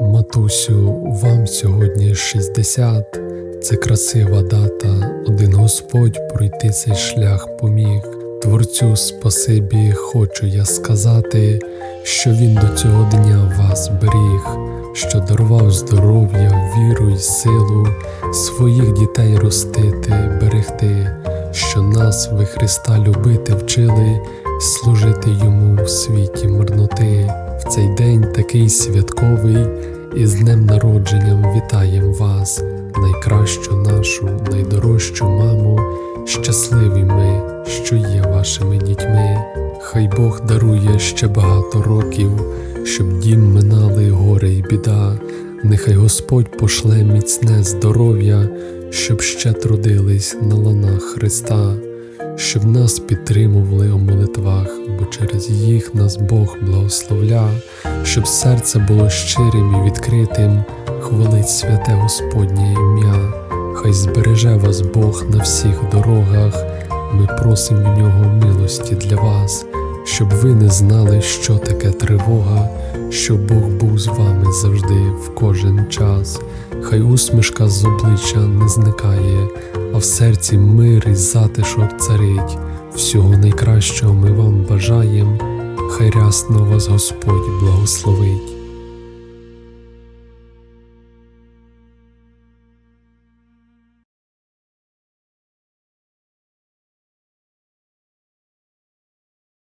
Матусю, вам сьогодні 60. Це красива дата. Один Господь пройти цей шлях поміг. Творцю спасибі хочу я сказати, що він до цього дня вас беріг, що дарував здоров'я, віру й силу, своїх дітей ростити, берегти, що нас ви Христа любити вчили, служити йому в світі марноти. Цей день такий святковий, і з днем народженням вітаєм вас, найкращу нашу, найдорожчу маму, щасливі ми, що є вашими дітьми. Хай Бог дарує ще багато років, щоб дім минали горе й біда. Нехай Господь пошле міцне здоров'я, щоб ще трудились на ланах Христа, щоб нас підтримували у молитвах, бо через їх нас Бог благословля, щоб серце було щирим і відкритим, хвалить святе Господнє ім'я. Хай збереже вас Бог на всіх дорогах. Ми просимо в нього милості для вас, щоб ви не знали, що таке тривога, щоб Бог був з вами завжди в кожен час. Хай усмішка з обличчя не зникає, а в серці мир і затишок царить. Всього найкращого ми вам бажаєм, хай рясно вас Господь благословить.